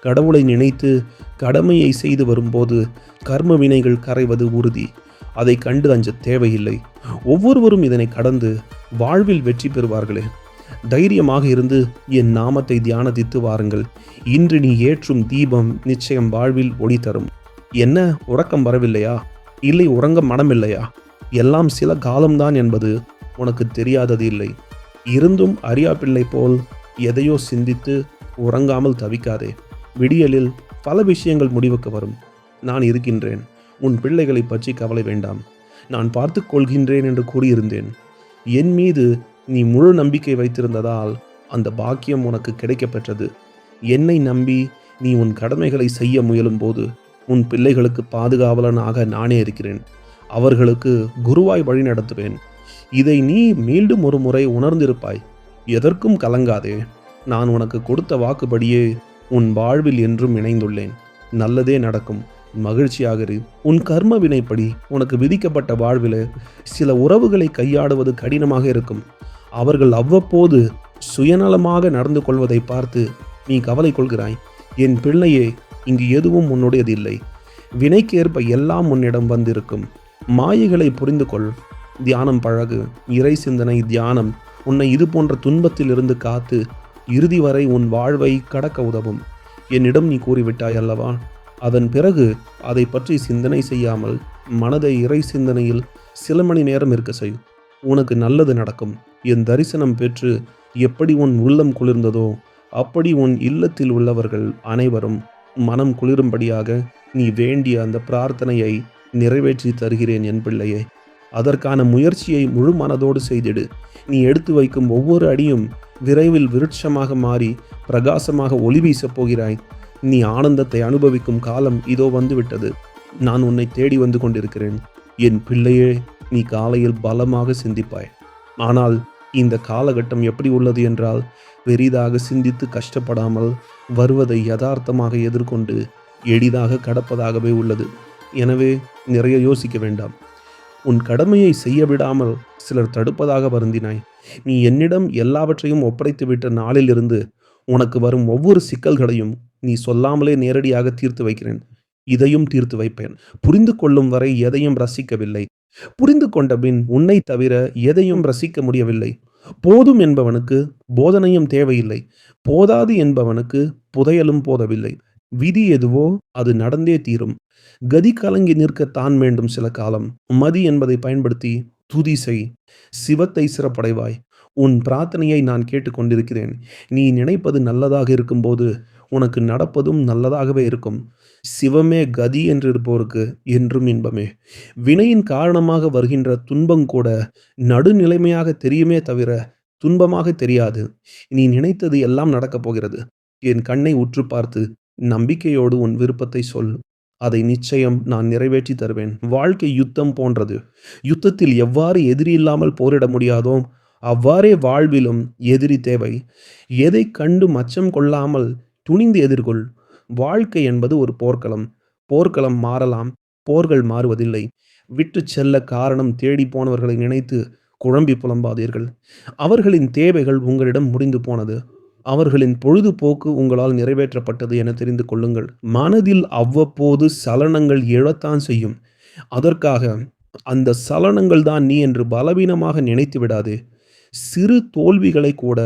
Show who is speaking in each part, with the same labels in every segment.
Speaker 1: கடவுளை நினைத்து கடமையை செய்து வரும்போது கர்ம வினைகள் கரைவது உறுதி. அதை கண்டு அஞ்ச தேவையில்லை. ஒவ்வொருவரும் இதனை கடந்து வாழ்வில் வெற்றி பெறுவார்களே. தைரியமாக இருந்து என் நாமத்தை தியானதித்து வாருங்கள். இன்று நீ ஏற்றும் தீபம் நிச்சயம் வாழ்வில் ஒளி தரும். என்ன உறக்கம் வரவில்லையா? இல்லை உறங்க மனமில்லையா? எல்லாம் சில காலம்தான் என்பது உனக்கு தெரியாதது இல்லை. இருந்தும் அறியாப்பிள்ளை போல் எதையோ சிந்தித்து உறங்காமல் தவிக்காதே. விடியலில் பல விஷயங்கள் முடிவுக்கு வரும். நான் இருக்கின்றேன். உன் பிள்ளைகளை பற்றி கவலை வேண்டாம். நான் பார்த்து கொள்கின்றேன் என்று கூறியிருந்தேன். என் மீது நீ முழு நம்பிக்கை வைத்திருந்ததால் அந்த பாக்கியம் உனக்கு கிடைக்கப்பெற்றது. என்னை நம்பி நீ உன் கடமைகளை செய்ய முயலும்போது உன் பிள்ளைகளுக்கு பாதுகாவலனாக நானே இருக்கிறேன். அவர்களுக்கு குருவாய் வழி நடத்துவேன். இதை நீ மீண்டும் ஒரு முறை உணர்ந்திருப்பாய். எதற்கும் கலங்காதே. நான் உனக்கு கொடுத்த வாக்குப்படியே உன் வாழ்வில் என்றும் இணைந்துள்ளேன். நல்லதே நடக்கும். மகிழ்ச்சியாக இரு உன் கர்ம வினைப்படி உனக்கு விதிக்கப்பட்ட வாழ்வில் சில உறவுகளை கையாடுவது கடினமாக இருக்கும். அவர்கள் அவ்வப்போது சுயநலமாக நடந்து கொள்வதை பார்த்து நீ கவலை கொள்கிறாய். என் பிள்ளையே இங்கு எதுவும் உன்னுடையது இல்லை வினைக்கேற்ப எல்லாம் உன்னிடம் வந்திருக்கும். மாயைகளை புரிந்து கொள். தியானம் பழகு. இறை சிந்தனை தியானம் உன்னை இது போன்ற துன்பத்திலிருந்து காத்து இறுதி வரை உன் வாழ்வை கடக்க உதவும். என்னிடம் நீ கூறிவிட்டாய் அல்லவா? அதன் பிறகு அதை பற்றி சிந்தனை செய்யாமல் மனதை இறை சிந்தனையில் சில மணி நேரம் இருக்க செய். உனக்கு நல்லது நடக்கும். என் தரிசனம் பெற்று எப்படி உன் உள்ளம் குளிர்ந்ததோ அப்படி உன் இல்லத்தில் உள்ளவர்கள் அனைவரும் மனம் குளிரும்படியாக நீ வேண்டிய அந்த பிரார்த்தனையை நிறைவேற்றி தருகிறேன் என் பிள்ளையே. அதற்கான முயற்சியை முழு மனதோடு செய்திடு. நீ எடுத்து வைக்கும் ஒவ்வொரு அடியும் விரைவில் விருட்சமாக மாறி பிரகாசமாக ஒளி வீசப் போகிறாய். நீ ஆனந்தத்தை அனுபவிக்கும் காலம் இதோ வந்துவிட்டது. நான் உன்னை தேடி வந்து கொண்டிருக்கிறேன். என் பிள்ளையே நீ காலையில் பலமாக சிந்திப்பாய். ஆனால் இந்த காலகட்டம் எப்படி உள்ளது என்றால் பெரிதாக சிந்தித்து கஷ்டப்படாமல் வருவதை யதார்த்தமாக எதிர்கொண்டு எளிதாக கடப்பதாகவே உள்ளது. எனவே நிறைய யோசிக்க வேண்டாம். உன் கடமையை செய்ய விடாமல் சிலர் தடுப்பதாக வருந்தினாய். நீ என்னிடம் எல்லாவற்றையும் ஒப்படைத்துவிட்ட நாளிலிருந்து உனக்கு வரும் ஒவ்வொரு சிக்கல்களையும் நீ சொல்லாமலே நேரடியாக தீர்த்து வைக்கிறேன். இதையும் தீர்த்து வைப்பேன். புரிந்து கொள்ளும் வரை எதையும் ரசிக்கவில்லை. புரிந்து கொண்ட பின் உன்னை தவிர எதையும் ரசிக்க முடியவில்லை. போதும் என்பவனுக்கு போதனையும் தேவையில்லை. போதாது என்பவனுக்கு புதையலும் போதவில்லை. விதி எதுவோ அது நடந்தே தீரும். கதி கலங்கி நிற்க தான் வேண்டும் சில காலம். மதி என்பதை பயன்படுத்தி துதி செய். சிவத்தை சிறப்படைவாய். உன் பிரார்த்தனையை நான் கேட்டுக்கொண்டிருக்கிறேன் நீ நினைப்பது நல்லதாக இருக்கும்போது உனக்கு நடப்பதும் நல்லதாகவே இருக்கும். சிவமே கதி என்று இருப்போருக்கு என்றும் இன்பமே. வினையின் காரணமாக வருகின்ற துன்பம் கூட நடுநிலைமையாக தெரியுமே தவிர துன்பமாக தெரியாது. நீ நினைத்தது எல்லாம் நடக்கப் போகிறது. என் கண்ணை உற்று பார்த்து நம்பிக்கையோடு உன் விருப்பத்தை சொல். அதை நிச்சயம் நான் நிறைவேற்றி தருவேன். வாழ்க்கை யுத்தம் போன்றது. யுத்தத்தில் எவ்வாறு எதிரி இல்லாமல் போரிட முடியாதோ அவ்வாறே வாழ்விலும் எதிரி தேவை. எதை கண்டு மச்சம் கொள்ளாமல் துணிந்து எதிர்கொள். வாழ்க்கை என்பது ஒரு போர்க்களம். போர்க்களம் மாறலாம். போர்கள் மாறுவதில்லை. விட்டு செல்ல காரணம் தேடி போனவர்களை நினைத்து குழம்பி புலம்பாதீர்கள். அவர்களின் தேவைகள் உங்களிடம் முடிந்து போனது. அவர்களின் பொழுதுபோக்கு உங்களால் நிறைவேற்றப்பட்டது என தெரிந்து கொள்ளுங்கள். மனதில் அவ்வப்போது சலனங்கள் எழத்தான் செய்யும். அதற்காக அந்த சலனங்கள் தான் நீ என்று பலவீனமாக நினைத்து விடாதே. சிறு தோல்விகளை கூட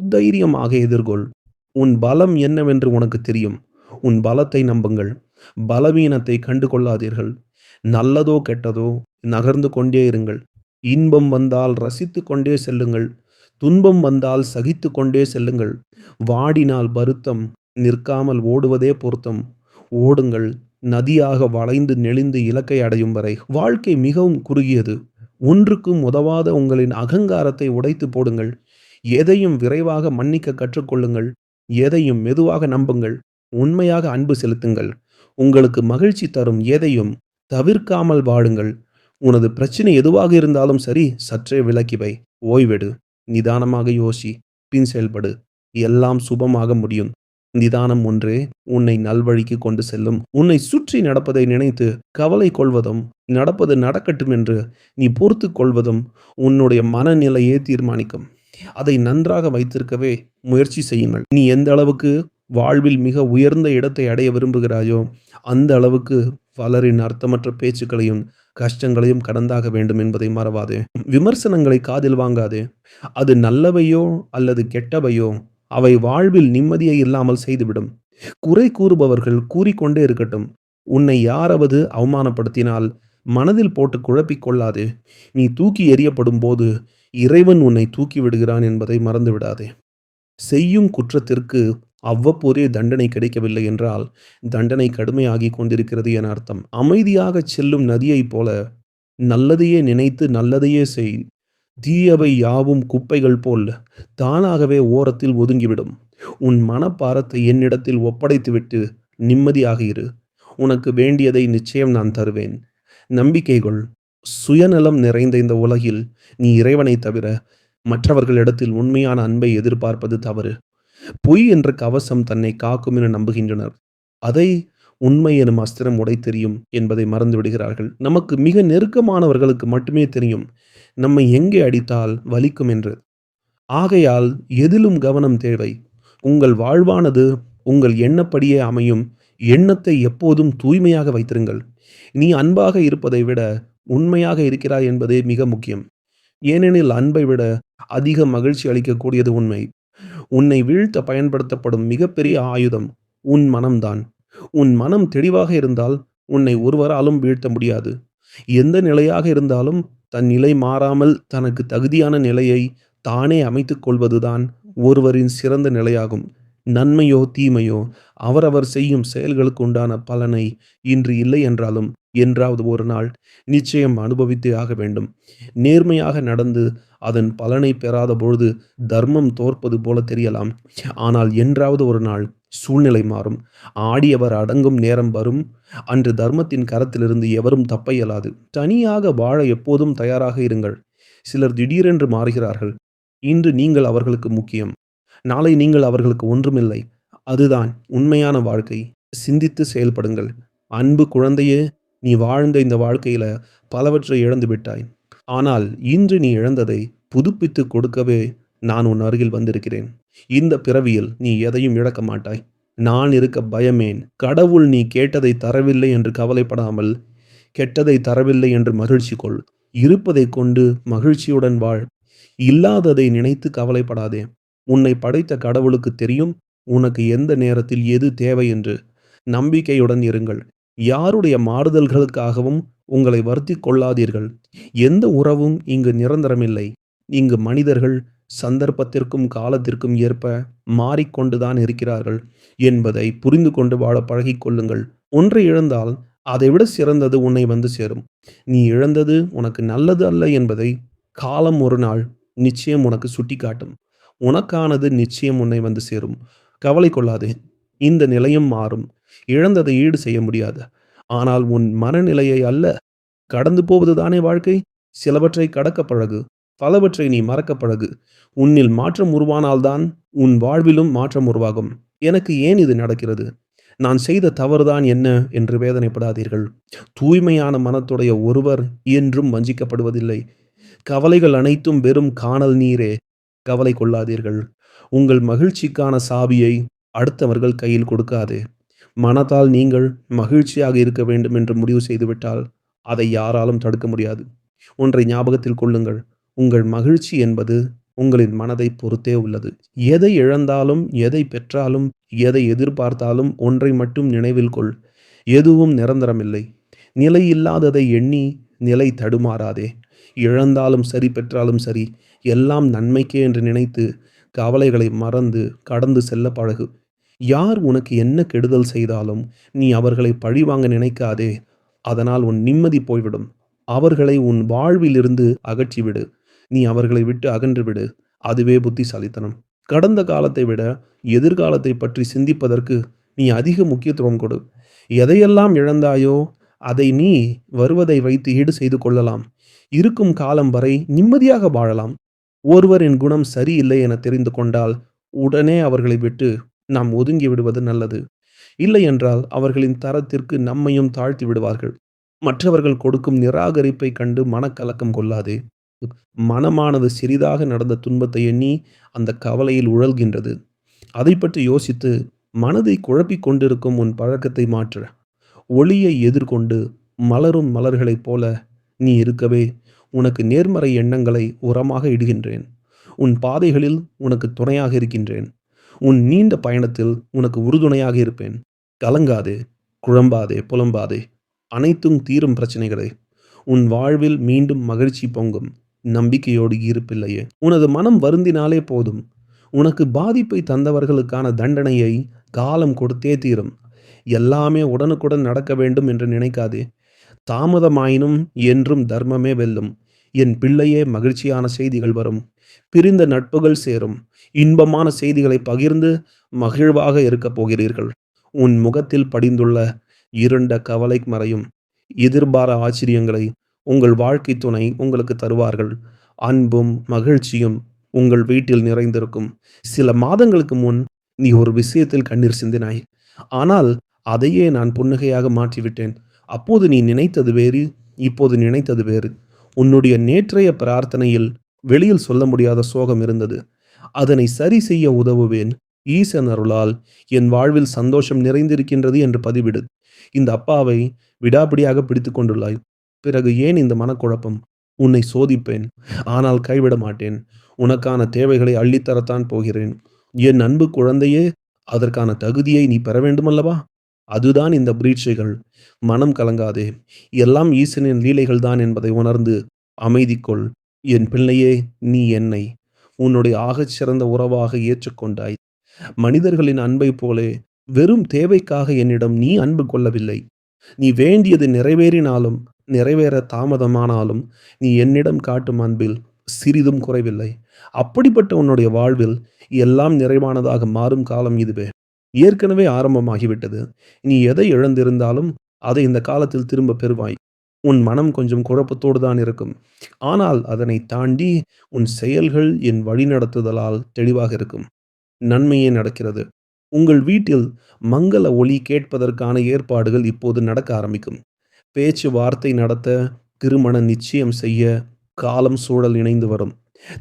Speaker 1: தைரியமாக எதிர்கொள். உன் பலம் என்னவென்று உனக்கு தெரியும். உன் பலத்தை நம்புங்கள். பலவீனத்தை கண்டு கொள்ளாதீர்கள் நல்லதோ கெட்டதோ நகர்ந்து கொண்டே இருங்கள். இன்பம் வந்தால் ரசித்து கொண்டே செல்லுங்கள். துன்பம் வந்தால் சகித்து கொண்டே செல்லுங்கள். வாடினால் வருத்தம் நிற்காமல் ஓடுவதே பொருத்தம். ஓடுங்கள் நதியாக வளைந்து நெளிந்து இலக்கை அடையும் வரை. வாழ்க்கை மிகவும் குறுகியது. ஒன்றுக்கும் உதவாத உங்களின் அகங்காரத்தை உடைத்து போடுங்கள். எதையும் விரைவாக மன்னிக்க கற்றுக்கொள்ளுங்கள். எதையும் மெதுவாக நம்புங்கள். உண்மையாக அன்பு செலுத்துங்கள். உங்களுக்கு மகிழ்ச்சி தரும் எதையும் தவிர்க்காமல் வாழுங்கள். உனது பிரச்சனை எதுவாக இருந்தாலும் சரி சற்றே விலக்கிவை ஓய்வெடு. நிதானமாக யோசி பின் செயல்படு. எல்லாம் சுபமாக முடியும். நிதானம் ஒன்றே உன்னை நல்வழிக்கு கொண்டு செல்லும். உன்னை சுற்றி நடப்பதை நினைத்து கவலை கொள்வதும் நடப்பது நடக்கட்டும் என்று நீ பொறுத்து கொள்வதும் உன்னுடைய மனநிலையே தீர்மானிக்கும். அதை நன்றாக வைத்திருக்கவே முயற்சி செய்யுங்கள். நீ எந்த அளவுக்கு வாழ்வில் மிக உயர்ந்த இடத்தை அடைய விரும்புகிறாயோ அந்த அளவுக்கு பலரின் அர்த்தமற்ற பேச்சுக்களையும் கஷ்டங்களையும் கடந்தாக வேண்டும் என்பதை மறவாதே. விமர்சனங்களை காதில் வாங்காதே. அது நல்லவையோ அல்லது கெட்டவையோ அவை வாழ்வில் நிம்மதியை இல்லாமல் செய்துவிடும். குறை கூறுபவர்கள் கூறிக்கொண்டே இருக்கட்டும். உன்னை யாராவது அவமானப்படுத்தினால் மனதில் போட்டு குழப்பிக் கொள்ளாதே. நீ தூக்கி எறியப்படும் போது இறைவன் உன்னை தூக்கி விடுகிறான் என்பதை மறந்துவிடாதே. செய்யும் குற்றத்திற்கு அவ்வப்போதே தண்டனை கிடைக்கவில்லை என்றால் தண்டனை கடுமையாகி கொண்டிருக்கிறது என அர்த்தம். அமைதியாக செல்லும் நதியைப் போல நல்லதையே நினைத்து நல்லதையே செய். தீயவை யாவும் குப்பைகள் போல் தானாகவே ஓரத்தில் ஒதுங்கிவிடும். உன் மனப்பாரத்தை என்னிடத்தில் ஒப்படைத்துவிட்டு நிம்மதியாக இரு. உனக்கு வேண்டியதை நிச்சயம் நான் தருவேன். நம்பிக்கை கொள் சுயநலம் நிறைந்த இந்த உலகில் நீ இறைவனை தவிர மற்றவர்களிடத்தில் உண்மையான அன்பை எதிர்பார்ப்பது தவறு. பொய் என்ற கவசம் தன்னை காக்கும் என நம்புகின்றனர். அதை உண்மை எனும் அஸ்திரம் உடை தெரியும் என்பதை மறந்து விடுகிறார்கள். நமக்கு மிக நெருக்கமானவர்களுக்கு மட்டுமே தெரியும். நம்மை எங்கே அடித்தால் வலிக்கும் என்று. ஆகையால் எதிலும் கவனம் தேவை. உங்கள் வாழ்வானது உங்கள் எண்ணப்படியே அமையும். எண்ணத்தை எப்போதும் தூய்மையாக வைத்திருங்கள். நீ அன்பாக இருப்பதை விட உண்மையாக இருக்கிறாய் என்பதே மிக முக்கியம். ஏனெனில் அன்பை விட அதிக மகிழ்ச்சி அளிக்கக்கூடியது உண்மை. உன்னை வீழ்த்த பயன்படுத்தப்படும் மிகப்பெரிய ஆயுதம் உன் மனம்தான். உன் மனம் தெளிவாக இருந்தால் உன்னை ஒருவராலும் வீழ்த்த முடியாது. எந்த நிலையாக இருந்தாலும் தன் நிலை மாறாமல் தனக்கு தகுதியான நிலையை தானே அமைத்துக் கொள்வதுதான் ஒருவரின் சிறந்த நிலையாகும். நன்மையோ தீமையோ அவரவர் செய்யும் செயல்களுக்கு உண்டான பலனை இன்று இல்லை என்றாலும் என்றாவது ஒரு நாள் நிச்சயம் அனுபவித்தே ஆக வேண்டும். நேர்மையாக நடந்து அதன் பலனை பெறாத பொழுது தர்மம் தோற்பது போல தெரியலாம். ஆனால் என்றாவது ஒரு நாள் சூழ்நிலை மாறும். ஆடியவர் அடங்கும் நேரம் வரும். அன்று தர்மத்தின் கரத்திலிருந்து எவரும் தப்ப இயலாது தனியாக வாழ எப்போதும் தயாராக இருங்கள். சிலர் திடீரென்று மாறுகிறார்கள். இன்று நீங்கள் அவர்களுக்கு முக்கியம். நாளை நீங்கள் அவர்களுக்கு ஒன்றுமில்லை. அதுதான் உண்மையான வாழ்க்கை. சிந்தித்து செயல்படுங்கள். அன்பு குழந்தையே நீ வாழ்ந்த இந்த வாழ்க்கையில பலவற்றை இழந்து விட்டாய் ஆனால் இன்று நீ இழந்ததை புதுப்பித்து கொடுக்கவே நான் உன் அருகில் வந்திருக்கிறேன். இந்த பிறவியில் நீ எதையும் இழக்க மாட்டாய். நான் இருக்க பயமேன். கடவுள் நீ கேட்டதை தரவில்லை என்று கவலைப்படாமல் கெட்டதை தரவில்லை என்று மகிழ்ச்சி கொள் இருப்பதை கொண்டு மகிழ்ச்சியுடன் வாழ். இல்லாததை நினைத்து கவலைப்படாதே. உன்னை படைத்த கடவுளுக்கு தெரியும். உனக்கு எந்த நேரத்தில் எது தேவை என்று நம்பிக்கையுடன் இருங்கள். யாருடைய மாறுதல்களுக்காகவும் உங்களை வருத்தி கொள்ளாதீர்கள் எந்த உறவும் இங்கு நிரந்தரமில்லை. இங்கு மனிதர்கள் சந்தர்ப்பத்திற்கும் காலத்திற்கும் ஏற்ப மாறிக்கொண்டுதான் இருக்கிறார்கள் என்பதை புரிந்து கொண்டு வாழ பழகிக்கொள்ளுங்கள். ஒன்றை இழந்தால் அதைவிட சிறந்தது உன்னை வந்து சேரும். நீ இழந்தது உனக்கு நல்லது அல்ல என்பதை காலம் ஒரு நாள் நிச்சயம் உனக்கு சுட்டிக்காட்டும். உனக்கானது நிச்சயம் உன்னை வந்து சேரும். கவலை கொள்ளாதே. இந்த நிலையம் மாறும். இழந்ததை ஈடு செய்ய முடியாது. ஆனால் உன் மனநிலையை அல்ல. கடந்து போவதுதானே வாழ்க்கை? சிலவற்றை கடக்க பழகு. பலவற்றை நீ மறக்க பழகு. உன்னில் மாற்றம் உருவானால்தான் உன் வாழ்விலும் மாற்றம் உருவாகும். எனக்கு ஏன் இது நடக்கிறது? நான் செய்த தவறுதான் என்ன என்று வேதனைப்படாதீர்கள். தூய்மையான மனத்துடைய ஒருவர் என்றும் வஞ்சிக்கப்படுவதில்லை. கவலைகள் அனைத்தும் வெறும் காணல் நீரே. கவலை கொள்ளாதீர்கள். உங்கள் மகிழ்ச்சிக்கான சாவியை அடுத்தவர்கள் கையில் கொடுக்காதே. மனத்தால் நீங்கள் மகிழ்ச்சியாக இருக்க வேண்டும் என்று முடிவு செய்துவிட்டால் அதை யாராலும் தடுக்க முடியாது. ஒன்றை ஞாபகத்தில் கொள்ளுங்கள். உங்கள் மகிழ்ச்சி என்பது உங்களின் மனதை பொறுத்தே உள்ளது. எதை இழந்தாலும் எதை பெற்றாலும் எதை எதிர்பார்த்தாலும் ஒன்றை மட்டும் நினைவில் கொள். எதுவும் நிரந்தரமில்லை. நிலை இல்லாததை எண்ணி நிலை தடுமாறாதே. இழந்தாலும் சரி பெற்றாலும் சரி எல்லாம் நன்மைக்கே என்று நினைத்து கவலைகளை மறந்து கடந்து செல்ல பழகு. யார் உனக்கு என்ன கெடுதல் செய்தாலும் நீ அவர்களை பழிவாங்க நினைக்காதே. அதனால் உன் நிம்மதி போய்விடும். அவர்களை உன் வாழ்விலிருந்து அகற்றிவிடு. நீ அவர்களை விட்டு அகன்று விடு அதுவே புத்திசாலித்தனம். கடந்த காலத்தை விட எதிர்காலத்தை பற்றி சிந்திப்பதற்கு நீ அதிக முக்கியத்துவம் கொடு. எதையெல்லாம் இழந்தாயோ அதை நீ வருவதை வைத்து ஈடு செய்து கொள்ளலாம். இருக்கும் காலம் வரை நிம்மதியாக வாழலாம். ஒருவரின் குணம் சரியில்லை என தெரிந்து கொண்டால் உடனே அவர்களை விட்டு நாம் ஒதுங்கி விடுவது நல்லது. இல்லை என்றால் அவர்களின் தரத்திற்கு நம்மையும் தாழ்த்தி விடுவார்கள். மற்றவர்கள் கொடுக்கும் நிராகரிப்பை கண்டு மனக்கலக்கம் கொள்ளாதே. மனமானது சிறிதாக நடந்த துன்பத்தை எண்ணி அந்த கவலையில் உழல்கின்றது. அதை பற்றி யோசித்து மனதை குழப்பிக் கொண்டிருக்கும் உன் பழக்கத்தை மாற்ற. ஒளியை எதிர்கொண்டு மலரும் மலர்களைப் போல நீ இருக்கவே உனக்கு நேர்மறை எண்ணங்களை உரமாக இடுகின்றேன். உன் பாதைகளில் உனக்கு துணையாக இருக்கின்றேன். உன் நீண்ட பயணத்தில் உனக்கு உறுதுணையாக இருப்பேன். கலங்காதே குழம்பாதே புலம்பாதே. அனைத்தும் தீரும் பிரச்சனைகளே. உன் வாழ்வில் மீண்டும் மகிழ்ச்சி பொங்கும். நம்பிக்கையோடு இருப்பில்லையே. உனது மனம் வருந்தினாலே போதும். உனக்கு பாதிப்பை தந்தவர்களுக்கான தண்டனையை காலம் கொடுத்தே தீரும். எல்லாமே உடனுக்குடன் நடக்க வேண்டும் என்று நினைக்காதே. தாமதமாயினும் என்றும் தர்மமே வெல்லும். என் பிள்ளையே மகிழ்ச்சியான செய்திகள் வரும். பிரிந்த நட்புகள் சேரும். இன்பமான செய்திகளை பகிர்ந்து மகிழ்வாக இருக்கப் போகிறீர்கள். உன் முகத்தில் படிந்துள்ள இருண்ட கவலை மறையும். எதிர்பார ஆச்சரியங்களை உங்கள் வாழ்க்கை துணை உங்களுக்கு தருவார்கள். அன்பும் மகிழ்ச்சியும் உங்கள் வீட்டில் நிறைந்திருக்கும். சில மாதங்களுக்கு முன் நீ ஒரு விஷயத்தில் கண்ணீர் சிந்தினாய். ஆனால் அதையே நான் புன்னகையாக மாற்றிவிட்டேன். அப்போது நீ நினைத்தது வேறு இப்போது நினைத்தது வேறு. உன்னுடைய நேற்றைய பிரார்த்தனையில் வெளியில் சொல்ல முடியாத சோகம் இருந்தது. அதனை சரி செய்ய உதவுவேன். ஈசன் அருளால் என் வாழ்வில் சந்தோஷம் நிறைந்திருக்கின்றது என்று பதிவிடு. இந்த அப்பாவை விடாபிடியாக பிடித்து கொண்டுள்ளாய். பிறகு ஏன் இந்த மனக்குழப்பம்? உன்னை சோதிப்பேன். ஆனால் கைவிட மாட்டேன். உனக்கான தேவைகளை அள்ளித்தரத்தான் போகிறேன். என் அன்பு குழந்தையே அதற்கான தகுதியை நீ பெற வேண்டுமல்லவா? அதுதான் இந்த பிரீட்சைகள். மனம் கலங்காதே. எல்லாம் ஈசனின் லீலைகள் தான் என்பதை உணர்ந்து அமைதிக்கொள். என் பிள்ளையே நீ என்னை உன்னுடைய ஆகச் சிறந்த உறவாக ஏற்றுக்கொண்டாய். மனிதர்களின் அன்பை போலே வெறும் தேவைக்காக என்னிடம் நீ அன்பு கொள்ளவில்லை. நீ வேண்டியது நிறைவேறினாலும் நிறைவேற தாமதமானாலும் நீ என்னிடம் காட்டும் அன்பில் சிறிதும் குறைவில்லை. அப்படிப்பட்ட உன்னுடைய வாழ்வில் எல்லாம் நிறைவானதாக மாறும் காலம் இதுவே. ஏற்கனவே ஆரம்பமாகிவிட்டது. நீ எதை இழந்திருந்தாலும் அதை இந்த காலத்தில் திரும்ப பெறுவாய். உன் மனம் கொஞ்சம் குழப்பத்தோடு தான் இருக்கும். ஆனால் அதனை தாண்டி உன் செயல்கள் என் வழிநடத்துதலால் தெளிவாக இருக்கும். நன்மையே நடக்கிறது. உங்கள் வீட்டில் மங்கள ஒளி கேட்பதற்கான ஏற்பாடுகள் இப்போது நடக்க ஆரம்பிக்கும். பேச்சு வார்த்தை நடத்த திருமண நிச்சயம் செய்ய காலம் சூழல் இணைந்து வரும்.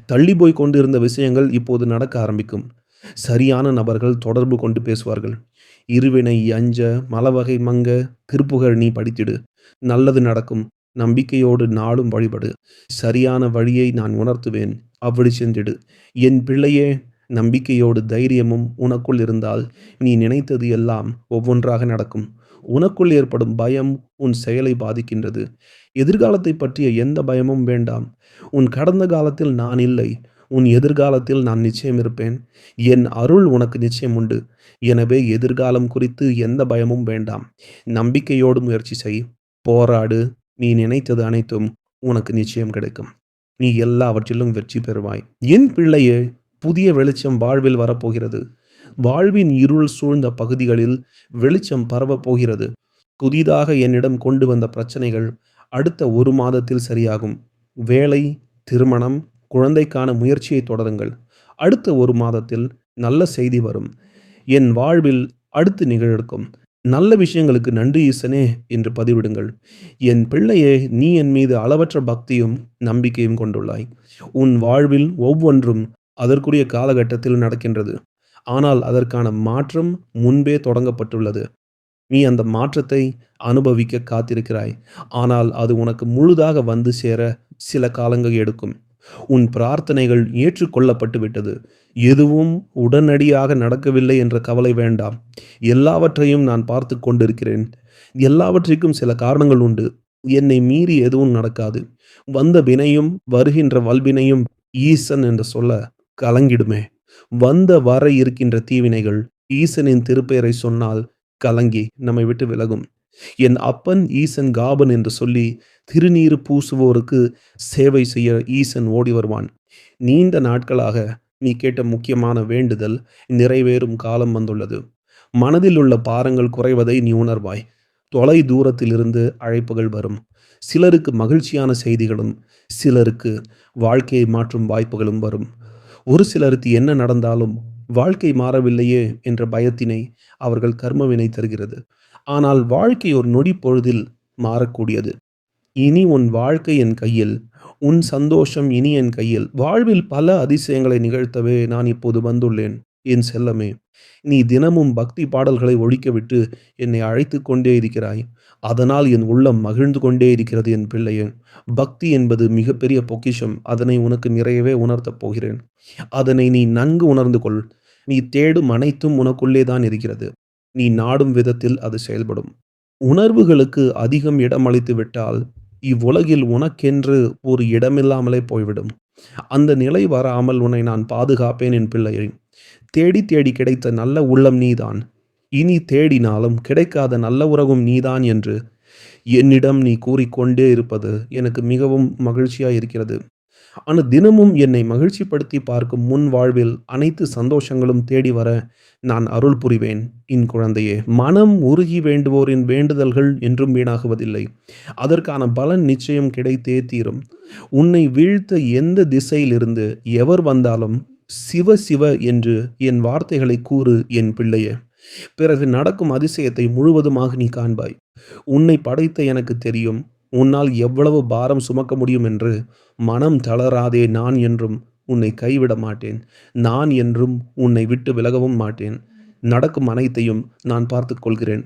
Speaker 1: தள்ளி போய் கொண்டிருந்த விஷயங்கள் இப்போது நடக்க ஆரம்பிக்கும். சரியான நபர்கள் தொடர்பு கொண்டு பேசுவார்கள். இருவினை அஞ்ச மலவகை மங்க திருப்புகழ் நீ படித்திடு. நல்லது நடக்கும். நம்பிக்கையோடு நாளும் வழிபடு. சரியான வழியை நான் உணர்த்துவேன். அவ்வழி சென்றிடு என் பிள்ளையே நம்பிக்கையோடு தைரியமும் உனக்குள் இருந்தால் நீ நினைத்தது எல்லாம் ஒவ்வொன்றாக நடக்கும். உனக்குள் ஏற்படும் பயம் உன் செயலை பாதிக்கின்றது. எதிர்காலத்தை பற்றிய எந்த பயமும் வேண்டாம். உன் கடந்த காலத்தில் நான் இல்லை. உன் எதிர்காலத்தில் நான் நிச்சயம் இருப்பேன். என் அருள் உனக்கு நிச்சயம் உண்டு. எனவே எதிர்காலம் குறித்து எந்த பயமும் வேண்டாம். நம்பிக்கையோடு முயற்சி செய். போராடு. நீ நினைத்தது அனைத்தும் உனக்கு நிச்சயம் கிடைக்கும். நீ எல்லாவற்றிலும் வெற்றி பெறுவாய். என் பிள்ளையே புதிய வெளிச்சம் வாழ்வில் வரப்போகிறது. வாழ்வின் இருள் சூழ்ந்த பகுதிகளில் வெளிச்சம் பரவப் போகிறது. புதிதாக என்னிடம் கொண்டு வந்த பிரச்சனைகள் அடுத்த ஒரு மாதத்தில் சரியாகும். வேலை திருமணம் குழந்தைக்கான முயற்சியை தொடருங்கள். அடுத்த ஒரு மாதத்தில் நல்ல செய்தி வரும். என் வாழ்வில் அடுத்து நிகழ்க்கும் நல்ல விஷயங்களுக்கு நன்றி ஈசனே என்று பதிவிடுங்கள். என் பிள்ளையே நீ என் மீது அளவற்ற பக்தியும் நம்பிக்கையும் கொண்டுள்ளாய். உன் வாழ்வில் ஒவ்வொன்றும் அதற்குரிய காலகட்டத்தில் நடக்கின்றது. ஆனால் அதற்கான மாற்றம் முன்பே தொடங்கப்பட்டுள்ளது. நீ அந்த மாற்றத்தை அனுபவிக்க காத்திருக்கிறாய். ஆனால் அது உனக்கு முழுதாக வந்து சேர சில காலங்கள் எடுக்கும். உன் பிரார்த்தனைகள் ஏற்றுக்கொள்ளப்பட்டு விட்டது எதுவும் உடனடியாக நடக்கவில்லை என்ற கவலை வேண்டாம். எல்லாவற்றையும் நான் பார்த்து கொண்டிருக்கிறேன். எல்லாவற்றிற்கும் சில காரணங்கள் உண்டு. என்னை மீறி எதுவும் நடக்காது. வந்த வினையும் வருகின்ற வல்வினையும் ஈசன் என்று சொல்ல கலங்கிடுமே. வந்த வர இருக்கின்ற தீவினைகள் ஈசனின் திருப்பெயரை சொன்னால் கலங்கி நம்மை விட்டு விலகும். என் அப்பன் ஈசன் காபன் என்று சொல்லி திருநீர் பூசுவோருக்கு சேவை செய்ய ஈசன் ஓடி வருவான். நீண்ட நாட்களாக நீ கேட்ட முக்கியமான வேண்டுதல் நிறைவேறும் காலம் வந்துள்ளது. மனதில் உள்ள பாரங்கள் குறைவதை நீ உணர்வாய். தொலை தூரத்திலிருந்து அழைப்புகள் வரும். சிலருக்கு மகிழ்ச்சியான செய்திகளும் சிலருக்கு வாழ்க்கையை மாற்றும் வாய்ப்புகளும் வரும். ஒரு சிலருக்கு என்ன நடந்தாலும் வாழ்க்கை மாறவில்லையே என்ற பயத்தினை அவர்கள் கர்மவினை தருகிறது. ஆனால் வாழ்க்கை ஒரு நொடி பொழுதில் மாறக்கூடியது. இனி உன் வாழ்க்கை என் கையில் உன் சந்தோஷம் இனி என் கையில். வாழ்வில் பல அதிசயங்களை நிகழ்த்தவே நான் இப்போது வந்துள்ளேன் என் செல்லமே. நீ தினமும் பக்தி பாடல்களை ஒழிக்கவிட்டு என்னை அழைத்து கொண்டே இருக்கிறாய். அதனால் என் உள்ளம் மகிழ்ந்து கொண்டே இருக்கிறது என் பிள்ளையே. பக்தி என்பது மிகப்பெரிய பொக்கிஷம். அதனை உனக்கு நிறையவே உணர்த்தப் போகிறேன். அதனை நீ நன்கு உணர்ந்து கொள். நீ தேடும் அனைத்தும் உனக்குள்ளே தான் இருக்கிறது. நீ நாடும் விதத்தில் அது செயல்படும். உணர்வுகளுக்கு அதிகம் இடமளித்து விட்டால் இவ்வுலகில் உனக்கென்று ஒரு இடமில்லாமலே போய்விடும். அந்த நிலை வராமல் உன்னை நான் பாதுகாப்பேன் என் பிள்ளையை தேடி தேடி கிடைத்த நல்ல உள்ளம் நீதான். இனி தேடினாலும் கிடைக்காத நல்ல உறவும் நீதான் என்று என்னிடம் நீ கூறிக்கொண்டே இருப்பது எனக்கு மிகவும் மகிழ்ச்சியாக இருக்கிறது ஆனால் தினமும் என்னை மகிழ்ச்சிப்படுத்தி பார்க்கும் முன் வாழ்வில் அனைத்து சந்தோஷங்களும் தேடி வர நான் அருள் புரிவேன். என் குழந்தையே மனம் உருகி வேண்டுவோரின் வேண்டுதல்கள் என்றும் வீணாகுவதில்லை. அதற்கான பலன் நிச்சயம் கிடைத்தே தீரும். உன்னை வீழ்த்த எந்த திசையிலிருந்து எவர் வந்தாலும் சிவ சிவ என்று என் வார்த்தைகளை கூறு என் பிள்ளையே. பிறகு நடக்கும் அதிசயத்தை முழுவதுமாக நீ காண்பாய். உன்னை படைத்த எனக்கு தெரியும். உன்னால் எவ்வளவு பாரம் சுமக்க முடியும் என்று மனம் தளராதே நான் என்றும் உன்னை கைவிட மாட்டேன். நான் என்றும் உன்னை விட்டு விலகவும் மாட்டேன். நடக்கும் அனைத்தையும் நான் பார்த்து கொள்கிறேன்.